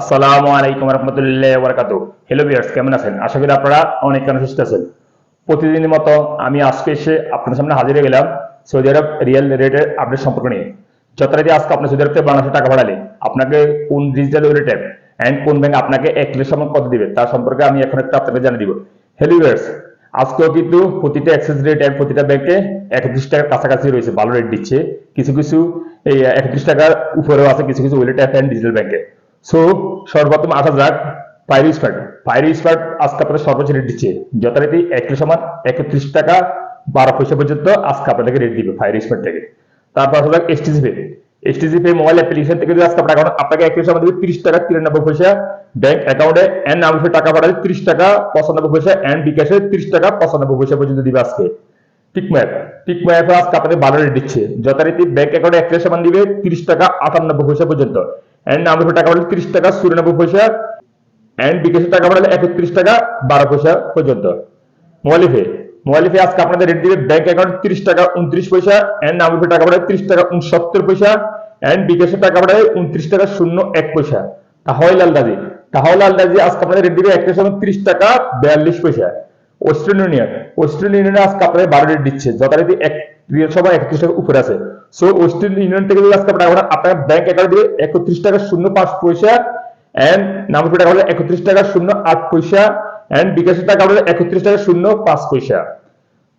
আসসালামু আলাইকুম রহমতুল্লাহ বরকাতু hello viewers কেমন আছেন? আশা করি আপনারা অনেক কেন সুস্থ আছেন। প্রতিদিনের মতো আমি আজকে এসে আপনার সামনে হাজির হয়ে গেলাম সৌদি আরব রিয়েল রেটের আপডেট সম্পর্ক নিয়ে। যথারীতি আজকে আপনি সৌদি আরব থেকে বাংলাদেশে টাকা পাঠালে আপনাকে কোন ডিজিটাল ওয়ালেট অ্যান্ড কোন ব্যাংক আপনাকে এক লিটার সময় কত দিবে তার সম্পর্কে আমি এখন একটু আপনাকে জানিয়ে দিব। হ্যালো ভিউয়ার্স আজকেও কিন্তু প্রতিটা অ্যাক্সেস রেট অ্যান্ড প্রতিটা ব্যাংকে একত্রিশ টাকার কাছাকাছি রয়েছে, ভালো রেট দিচ্ছে। কিছু কিছু এই একত্রিশ টাকার উপরেও আছে, কিছু কিছু ওয়ালেট অ্যাপ অ্যান্ড ডিজিটাল ব্যাংকে সো সর্বপ্রথম আসা যাক ফাইভ স্পার্ট ফাইভ স্পার্ট আজকে আপনাদের সর্বোচ্চ রেট দিচ্ছে। যথারীতি একটি সমান একত্রিশ টাকা বারো পয়সা পর্যন্ত আজকে আপনাদেরকে রেট দিবে ফাইভ স্পার্ট থেকে। তারপর আসা যাক STC pay STC pay mobile application থেকে যদি আজকে আপনার account- আপনাকে একটি সময় দেবে তিরিশ টাকা তিরানব্বই পয়সা ব্যাংক অ্যাকাউন্টে এন্ড নামে টাকা পাঠাবে তিরিশ টাকা পঁচানব্বই পয়সা এন্ড বিকাশে তিরিশ টাকা পঁচানব্বই পয়সা পর্যন্ত দিবে আজকে। টিকম্যাপ টিকম্যাপ আজকে আপনাদের ভালো রেট দিচ্ছে। যথারীতি ব্যাংক অ্যাকাউন্টে একটা সমান দিবে তিরিশ টাকা আটানব্বই পয়সা পর্যন্ত। এন্ড নামে টাকা পাঠালে তিরিশ টাকা চুরানব্বই পয়সা। এন্ড বিকাশের টাকা পাঠালে একত্রিশ টাকা, বারো পয়সা পর্যন্ত। মোবাইল পে মোবাইল পে আজকে আপনাদের রেট দিবে ব্যাংক অ্যাকাউন্ট তিরিশ টাকা, উনত্রিশ পয়সা। এন্ড নামে টাকা পাঠালে তিরিশ টাকা, উনসত্তর পয়সা। এন্ড বিকাশের টাকা পাঠালে উনত্রিশ টাকা, শূন্য এক পয়সা। তাহলে আলদাজি তাহলে আলদাজি আজকে আপনাদের রেট দিবে একটা সময় তিরিশ টাকা, বিয়াল্লিশ পয়সা। ওয়েস্টার্ন ইউনিয়ন ওয়েস্টার্ন ইউনিয়নে আজকে আপনাদের বারো রেট দিচ্ছে। যথারীতি এক সবাই একত্রিশ টাকা উপরে আছে। সো ওয়েস্টার্ন ইউনিয়ন থেকে যদি আজকে আপনার আপনার ব্যাংক অ্যাকাউন্ট একত্রিশ টাকা শূন্য পাঁচ পয়সা এন্ড নামে টাকা হলো একত্রিশ টাকা শূন্য আট পয়সা এন্ড বিকাশের টাকা হলো একত্রিশ টাকা শূন্য পাঁচ পয়সা।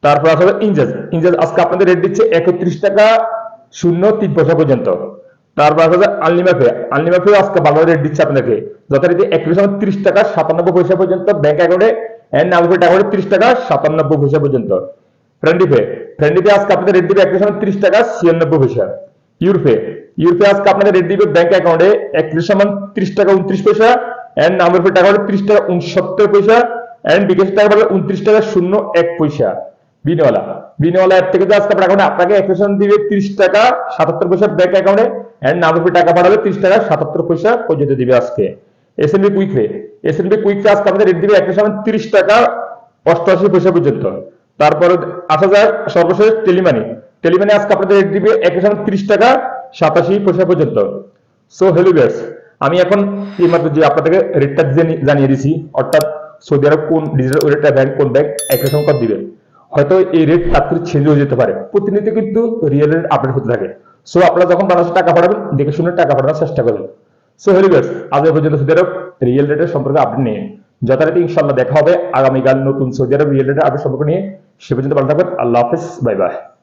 তারপর আসলে ইনজাজ। ইনজাজ আজকে আপনাদের রেট দিচ্ছে একত্রিশ টাকা শূন্য তিন পয়সা পর্যন্ত। তারপর আসলে আনলিমা পে আনলিমা পে আজকে ভালো রেট দিচ্ছে আপনাদেরকে। যথারীতি একত্রিশ তিরিশ টাকা সাতানব্বই পয়সা পর্যন্ত ব্যাংক অ্যাকাউন্টে এন্ড নামে টাকা হলো তিরিশ টাকা সাতানব্বই পয়সা পর্যন্ত। ফ্রেন্ডি পে ফ্রেন্ডি আজকে আপনাদের রেট দিবে একত্রিশ সময় তিরিশ টাকা ছিয়ানব্বই পয়সা। ইউরোপে ইউরোপে আজকে আপনাদের রেট দিবে ব্যাংক অ্যাকাউন্টে একত্রিশ সমান তিরিশ টাকা উনত্রিশ পয়সা নামের উপর টাকা হলো তিরিশ টাকা উনসত্তর পয়সা এন্ড বিকাশ টাকা পাবে উনত্রিশ টাকা শূন্য এক পয়সা। বিনওয়ালা বিনওয়ালা অ্যাপ থেকে আজকে আপনার অ্যাকাউন্টে আপনাকে অ্যাক্সেশন দিবে তিরিশ টাকা সাতাত্তর পয়সা ব্যাংক অ্যাকাউন্টে এন্ড নাম্বার উপর টাকা পাঠাবে ত্রিশ টাকা সাতাত্তর পয়সা পর্যন্ত দিবে আজকে। SNB quick pay SNB quick pay আজকে আপনাদের রেট দিবে অ্যাক্সেশন তিরিশ টাকা অষ্টআশি পয়সা পর্যন্ত। তারপরে আসা যায় সর্বশেষ টেলিমানি। টেলিমানি আজকে আপনাদের রেট দিবে অ্যাক্সেশন তিরিশ টাকা সাতাশি পয়সা পর্যন্ত। সো হেলো ভিউয়ার্স আমি এখন এইমাত্র যে আপনাদেরকে রেটটা জানিয়ে দিছি, অর্থাৎ সৌদি আরব কোন ডিজিটাল ওয়েলেটটা ব্যাংক কোন ব্যাংক একই সংখ্যা দিবে। হয়তো এই রেট তাৎক্ষণিক চেঞ্জ হয়ে যেতে পারে। প্রতিনিয়ত কিন্তু রিয়েল রেট আপডেট হতে থাকে। সো আপনারা যখন বাংলাদেশে টাকা পাঠাবেন, দেখে শুনে টাকা পাঠানোর চেষ্টা করবেন। সো হেলো ভিউয়ার্স আজ পর্যন্ত সৌদি আরব রিয়েল রেটের সম্পর্কে আপডেট নিয়ে যথারীতি ইনশাল্লাহ দেখা হবে। আগামীকাল নতুন সৌদি আরব রিয়েল রেটের আপডেট সম্পর্কে নিয়ে। সে পর্যন্ত ভালো থাকবেন। আল্লাহ হাফিজ। Bye bye.